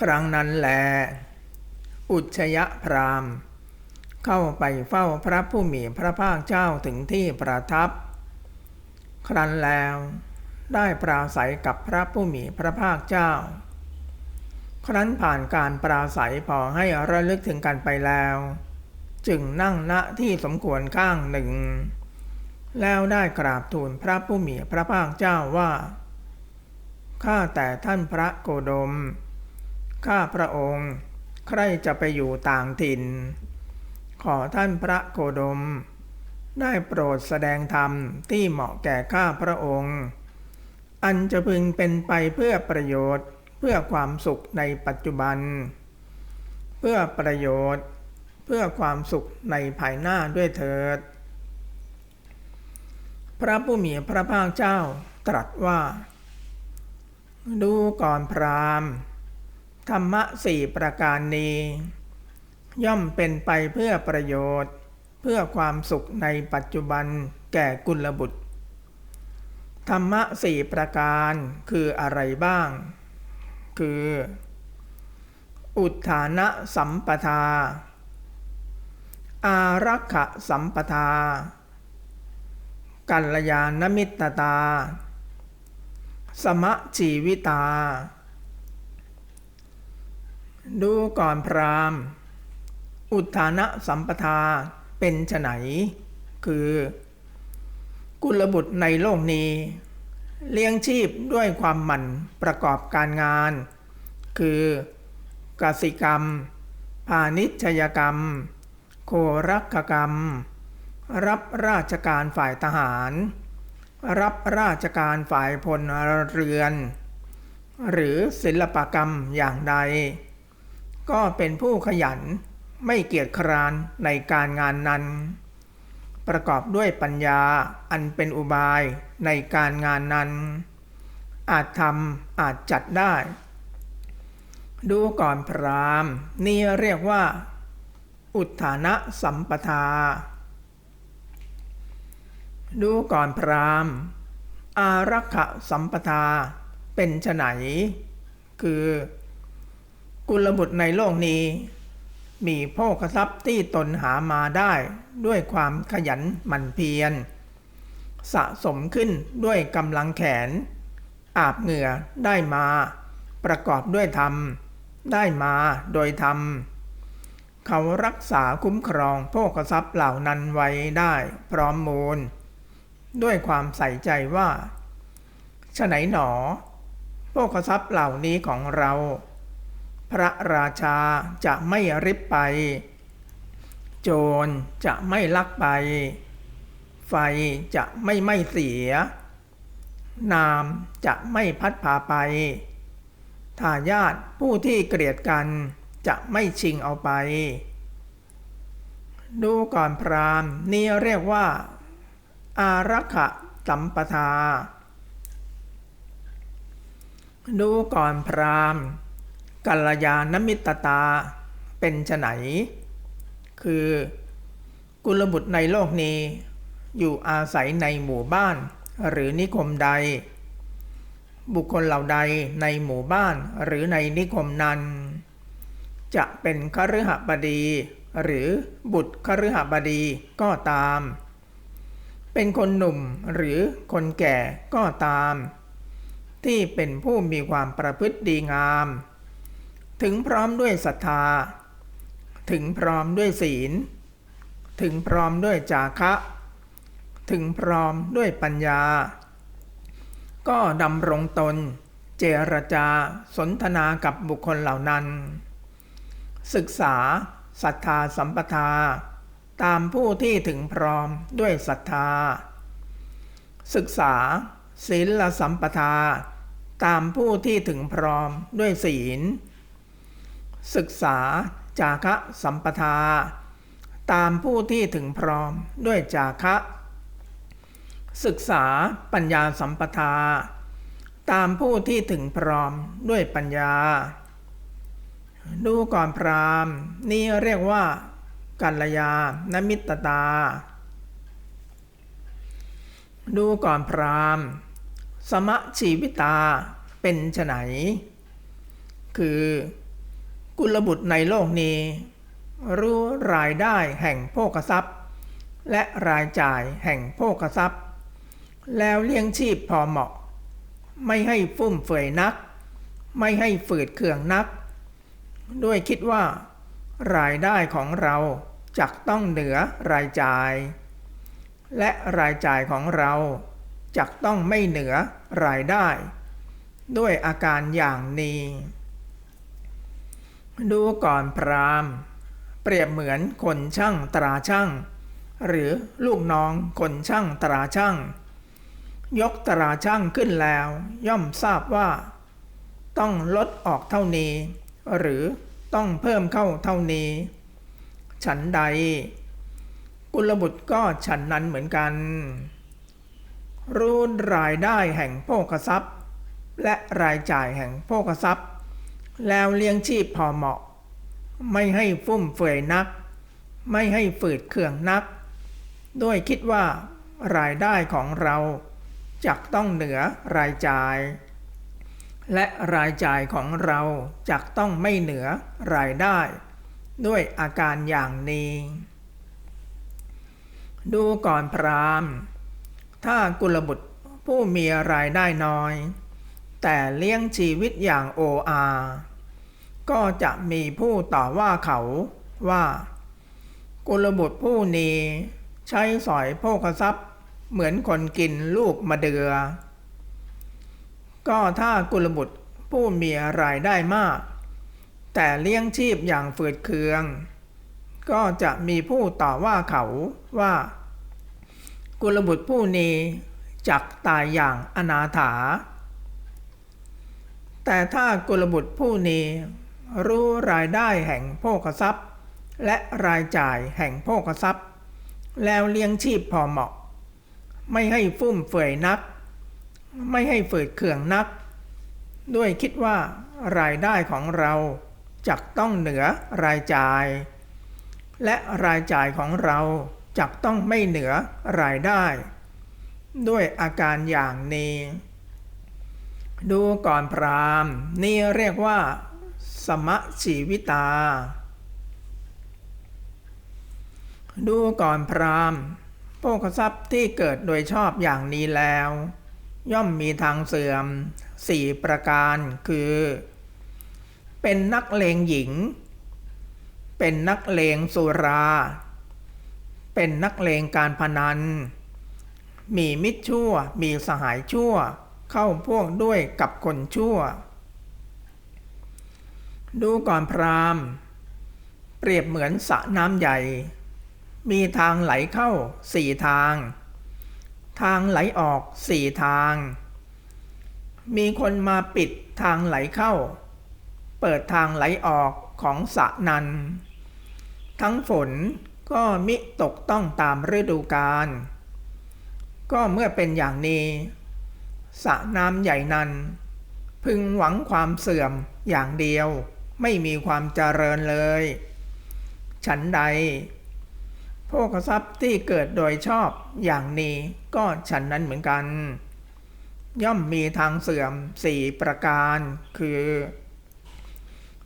ครั้งนั้นแล อุชยพรามณ์ เข้าไปเฝ้าพระผู้มีพระภาคเจ้าถึงที่ประทับ ครั้นแล้วได้ปราศัยกับพระผู้มีพระภาคเจ้า ครั้นผ่านการปราศัยพอให้ระลึกถึงกันไปแล้ว จึงนั่งณที่สมควรข้างหนึ่ง แล้วได้กราบทูลพระผู้มีพระภาคเจ้าว่า ข้าแต่ท่านพระโกดม ข้าพระองค์ ใครจะไปอยู่ต่างถิ่น ขอท่านพระโกดม ได้โปรดแสดงธรรมที่เหมาะแก่ข้าพระองค์ อันจะพึงเป็นไปเพื่อประโยชน์เพื่อความสุขในปัจจุบัน เพื่อประโยชน์เพื่อความสุขในภายหน้าด้วยเถิด พระผู้มีพระภาคเจ้าตรัสว่า ดูก่อนพรามณ์ ธรรมะสี่ประการนี้ ย่อมเป็นไปเพื่อประโยชน์ เพื่อความสุขในปัจจุบันแก่กุลบุตร ธรรมะสี่ประการคืออะไรบ้าง คือ อุทานะสัมปทา อารักขะสัมปทา กัลยาณมิตตา สมะชีวิตา ดูก่อนพรามณ์ อุทานะสัมปทาเป็นไฉนคือ กุลบุตรในโลกนี้ เลี้ยงชีพด้วยความหมั่นประกอบการงาน คือกสิกรรม พาณิชยกรรม โครักกรรม รับราชการฝ่ายทหาร รับราชการฝ่ายพลเรือน หรือศิลปกรรมอย่างใด ก็เป็นผู้ขยันไม่เกียจคร้านในการงานนั้น ประกอบด้วยปัญญาอันเป็นอุบายในการงานนั้น อาจทำอาจจัดได้ ดูก่อนพรามนี่เรียกว่า อุทานะสัมปทา ดูก่อนพรามอารักขะสัมปทาเป็นไฉนคือ กุลบุตรในโลกนี้ มีโภคทรัพย์ที่ตนหามาได้ด้วยความขยันหมั่นเพียร สะสมขึ้นด้วยกำลังแขน อาบเหงื่อได้มา ประกอบด้วยธรรม ได้มาโดยธรรม เขารักษาคุ้มครองโภคทรัพย์เหล่านั้นไว้ได้พร้อมมูล ด้วยความใส่ใจว่าฉไหนหนอโภคทรัพย์เหล่านี้ของเรา พระราชาจะไม่ริบไป โจรจะไม่ลักไป ไฟจะไม่ไหม้เสีย นามจะไม่พัดพาไปทายาทผู้ที่เกลียดกันจะไม่ชิงเอาไป ดูก่อนพรามนี่เรียกว่า อารักขะสัมปทา ดูก่อนพรามณ์ กัลยาณมิตตาเป็นไฉนคือกุลบุตรในโลกนี้ อยู่อาศัยในหมู่บ้าน หรือนิคมใด บุคคลเหล่าใดในหมู่บ้านหรือในนิคมนั้น จะเป็นคฤหบดี หรือบุตรคฤหบดีก็ตาม เป็นคนหนุ่มหรือคนแก่ก็ตาม ที่เป็นผู้มีความประพฤติดีงาม ถึงพร้อมด้วยศรัทธา ถึงพร้อมด้วยศีล ถึงพร้อมด้วยจาคะ ถึงพร้อมด้วยปัญญา ก็ดำรงตน เจรจาสนทนากับบุคคลเหล่านั้น ศึกษาศรัทธาสัมปทา ตามผู้ที่ถึงพร้อมด้วยศรัทธา ศึกษาศีลสัมปทา ตามผู้ที่ถึงพร้อมด้วยศีล ศึกษาจาคะสัมปทา ตามผู้ที่ถึงพร้อมด้วยจาคะ ศึกษาปัญญาสัมปทา ตามผู้ที่ถึงพร้อมด้วยปัญญา ดูก่อนพรามนี่เรียกว่ากัลยาณมิตตา ดูก่อนพรามสมะชีวิตาเป็นไฉนคือ กุลบุตรในโลกนี้ รู้รายได้แห่งโภคทรัพย์ และรายจ่ายแห่งโภคทรัพย์ แล้วเลี้ยงชีพพอเหมาะ ไม่ให้ฟุ่มเฟือยนัก ไม่ให้ฝืดเคืองนัก ด้วยคิดว่า รายได้ของเราจักต้องเหนือรายจ่าย และรายจ่ายของเราจักต้องไม่เหนือรายได้ ด้วยอาการอย่างนี้ ดูก่อนพรามเปรียบเหมือนคนช่างตราช่าง หรือลูกน้องคนช่างตราช่าง ยกตราช่างขึ้นแล้ว ย่อมทราบว่า ต้องลดออกเท่านี้ หรือต้องเพิ่มเข้าเท่านี้ ฉันใด กุลบุตรก็ฉันนั้นเหมือนกัน รู้รายได้แห่งโภคทรัพย์ และรายจ่ายแห่งโภคทรัพย์ แล้วเลี้ยงชีพพอเหมาะ ไม่ให้ฟุ่มเฟือยนัก ไม่ให้ฝืดเคืองนัก ด้วยคิดว่ารายได้ของเราจักต้องเหนือรายจ่าย และรายจ่ายของเราจักต้องไม่เหนือรายได้ ด้วยอาการอย่างนี้ ดูก่อนพรามถ้ากุลบุตรผู้มีรายได้น้อย แต่เลี้ยงชีวิตอย่างโออา ก็จะมีผู้ต่อว่าเขาว่า กุลบุตรผู้นี้ ใช้สอยโภคทรัพย์ เหมือนคนกินลูกมะเดือก็ถ้ากุลบุตรผู้มีรายได้มาก แต่เลี้ยงชีพอย่างฝืดเคือง ก็จะมีผู้ต่อว่าเขาว่า กุลบุตรผู้นี้จักตายอย่างอนาถา แต่ถ้ากุลบุตรผู้นี้ รู้รายได้แห่งโภคทรัพย์ และรายจ่ายแห่งโภคทรัพย์ แล้วเลี้ยงชีพพอเหมาะ ไม่ให้ฟุ่มเฟือยนัก ไม่ให้ฝืดเคืองนัก ด้วยคิดว่ารายได้ของเราจักต้องเหนือรายจ่าย และรายจ่ายของเราจักต้องไม่เหนือรายได้ ด้วยอาการอย่างนี้ ดูก่อนพรามนี่เรียกว่า สมะชีวิตา ดูก่อนพรามโภคทรัพย์ที่เกิดโดยชอบอย่างนี้แล้ว ย่อมมีทางเสื่อมสี่ประการคือ เป็นนักเลงหญิง เป็นนักเลงสุรา เป็นนักเลงการพนัน มีมิตรชั่ว มีสหายชั่ว เข้าพวกด้วยกับคนชั่ว ดูก่อนพรามเปรียบเหมือนสระน้ำใหญ่ มีทางไหลเข้าสี่ทาง ทางไหลออกสี่ทาง มีคนมาปิดทางไหลเข้า เปิดทางไหลออกของสระนั้น ทั้งฝนก็มิตกต้องตามฤดูกาลก็เมื่อเป็นอย่างนี้สระน้ำใหญ่นั้น พึงหวังความเสื่อมอย่างเดียว ม่มีความเจริญเลย ฉันใด โภคทรัพย์ที่เกิดโดยชอบอย่างนี้ก็ฉันนั้นเหมือนกัน ย่อมมีทางเสื่อมสี่ประการคือ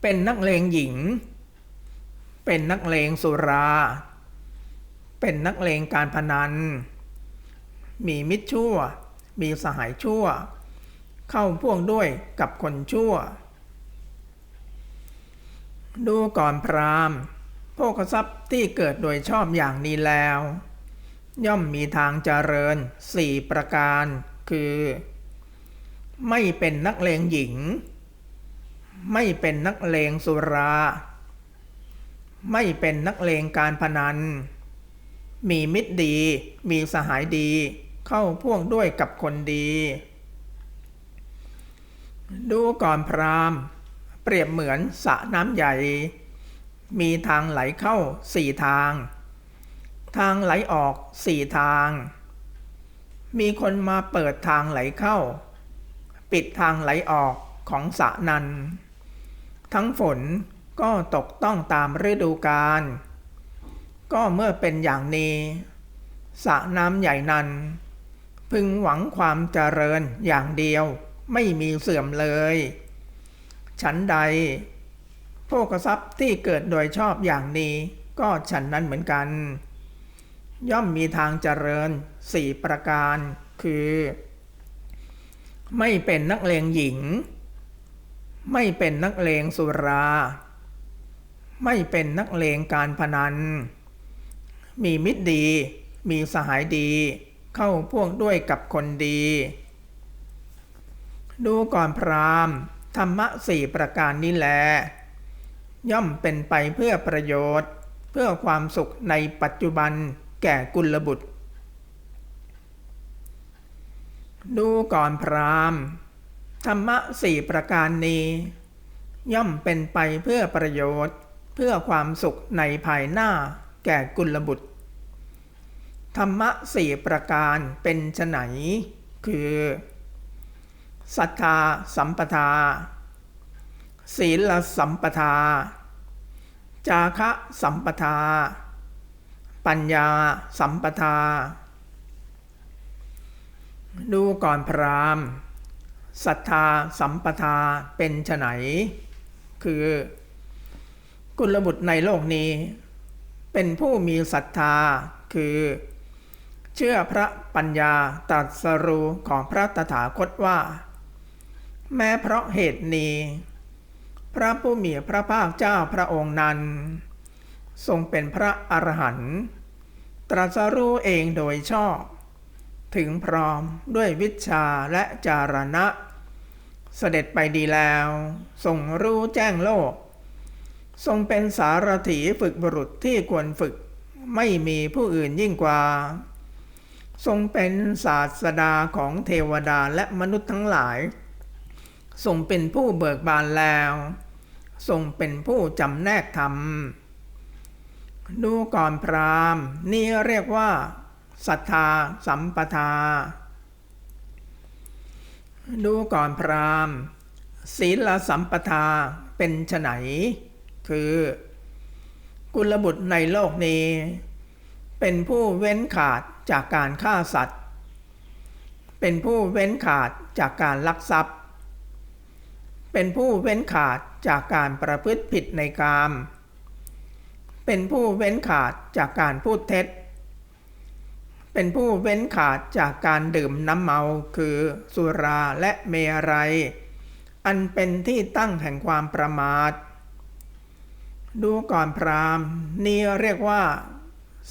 เป็นนักเลงหญิง เป็นนักเลงสุรา เป็นนักเลงการพนัน มีมิตรชั่ว มีสหายชั่ว เข้าพ่วงด้วยกับคนชั่ว ดูก่อนพรามโภคทรัพย์ที่เกิดโดยชอบอย่างนี้แล้ว ย่อมมีทางเจริญสี่ประการ คือ ไม่เป็นนักเลงหญิง ไม่เป็นนักเลงสุรา ไม่เป็นนักเลงการพนัน มีมิตรดี มีสหายดี เข้าพ่วงด้วยกับคนดี ดูก่อนพราม เปรียบเหมือนสระน้ำใหญ่ มีทางไหลเข้าสี่ทาง ทางไหลออกสี่ทาง มีคนมาเปิดทางไหลเข้า ปิดทางไหลออกของสระนั้น ทั้งฝนก็ตกต้องตามฤดูกาลก็เมื่อเป็นอย่างนี้สระน้ำใหญ่นั้น พึงหวังความเจริญอย่างเดียวไม่มีเสื่อมเลย ฉันใดโภโภคทรัพย์ที่เกิดโดยชอบอย่างนี้ ก็ฉันนั้นเหมือนกัน ย่อมมีทางเจริญสี่ประการ คือ ไม่เป็นนักเลงหญิง ไม่เป็นนักเลงสุรา ไม่เป็นนักเลงการพนัน มีมิตรดี มีสหายดี เข้าพวกด้วยกับคนดี ดูก่อนพราม ธรรมะสี่ประการนี้แล ย่อมเป็นไปเพื่อประโยชน์ เพื่อความสุขในปัจจุบันแก่กุลบุตร ดูก่อนพรามธรรมะสี่ประการนี้ ย่อมเป็นไปเพื่อประโยชน์ เพื่อความสุขในภายหน้าแก่กุลบุตร ธรรมะสี่ประการเป็นไฉนคือ ศรัทธาสัมปทา ศีลสัมปทา จาคะสัมปทา ปัญญาสัมปทา ดูก่อนพรามศรัทธาสัมปทาเป็นไฉนคือกุลบุตรในโลกนี้ เป็นผู้มีศรัทธาคือ เชื่อพระปัญญาตรัสรู้ของพระตถาคตว่า แม้เพราะเหตุนี้ พระผู้มีพระภาคเจ้าพระองค์นั้น ทรงเป็นพระอรหันต์ตรัสรู้เองโดยชอบ ถึงพร้อมด้วยวิชาและจารณะ เสด็จไปดีแล้วทรงรู้แจ้งโลก ทรงเป็นสารถีฝึกบุรุษที่ควรฝึกไม่มีผู้อื่นยิ่งกว่า ทรงเป็นศาสดาของเทวดาและมนุษย์ทั้งหลาย ทรงเป็นผู้เบิกบานแล้ว ทรงเป็นผู้จำแนกธรรม ดูก่อนพรามนี่เรียกว่าศรัทธาสัมปทา ดูก่อนพรามศีลสัมปทาเป็นไฉนคือ กุลบุตรในโลกนี้ เป็นผู้เว้นขาดจากการฆ่าสัตว์ เป็นผู้เว้นขาดจากการลักทรัพย์ เป็นผู้เว้นขาดจากการประพฤติผิดในกาม เป็นผู้เว้นขาดจากการพูดเท็จ เป็นผู้เว้นขาดจากการดื่มน้ำเมาคือสุราและเมรัย อันเป็นที่ตั้งแห่งความประมาท ดูก่อนพรามนี่เรียกว่า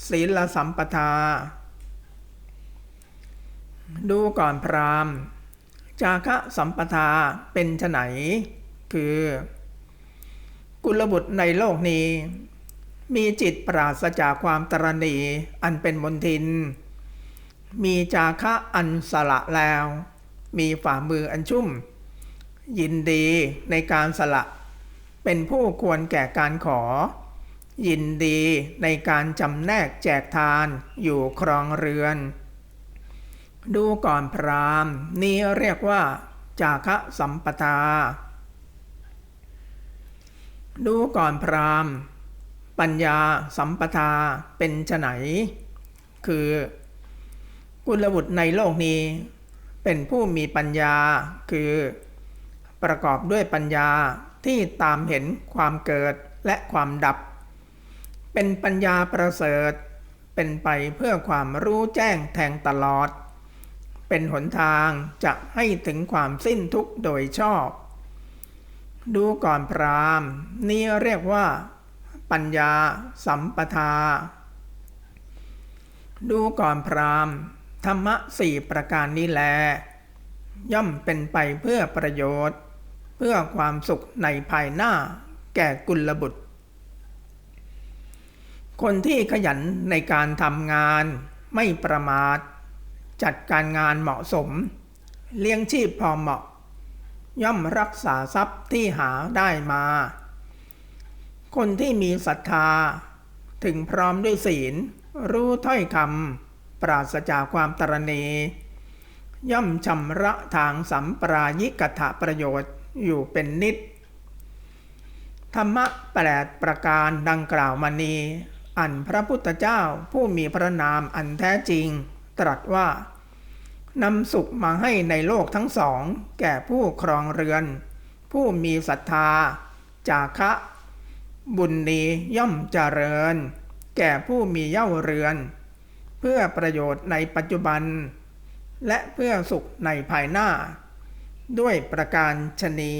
ศีลสัมปทา ดูก่อนพราม จาคะสัมปทาเป็นไนคือ กุลบุตรในโลกนี้ มีจิตปราศจากความตรณีอันเป็นมนทิน มีจาคะอันสละแล้ว มีฝ่ามืออันชุ่ม ยินดีในการสละ เป็นผู้ควรแก่การขอ ยินดีในการจำแนกแจกทานอยู่ครองเรือน ดูก่อนพรามนี้เรียกว่า จาคะสัมปทา ดูก่อนพรามปัญญาสัมปทาเป็นไฉนคือ กุลบุตรในโลกนี้ เป็นผู้มีปัญญาคือ ประกอบด้วยปัญญาที่ตามเห็นความเกิดและความดับ เป็นปัญญาประเสริฐ เป็นไปเพื่อความรู้แจ้งแทงตลอด เป็นหนทางจะให้ถึงความสิ้นทุกข์โดยชอบ ดูก่อนพรามนี่เรียกว่า ปัญญาสัมปทา ดูก่อนพรามธรรมะสี่ประการนี้แล ย่อมเป็นไปเพื่อประโยชน์ เพื่อความสุขในภายหน้าแก่กุลบุตร คนที่ขยันในการทำงานไม่ประมาท จัดการงานเหมาะสม เลี้ยงชีพพอเหมาะ ย่อมรักษาทรัพย์ที่หาได้มา คนที่มีศรัทธา ถึงพร้อมด้วยศีล รู้ถ้อยคำปราศจากความตรณีย่อมชำระทางสัมปรายิกถะประโยชน์อยู่เป็นนิด ธรรมะแปดประการดังกล่าวมานี อันพระพุทธเจ้าผู้มีพระนามอันแท้จริง ตรัสว่านำสุขมาให้ในโลกทั้งสอง แก่ผู้ครองเรือน ผู้มีศรัทธา จาคะ บุญนี้ย่อมเจริญ แก่ผู้มีเย่าเรือน เพื่อประโยชน์ในปัจจุบัน และเพื่อสุขในภายหน้า ด้วยประการชนี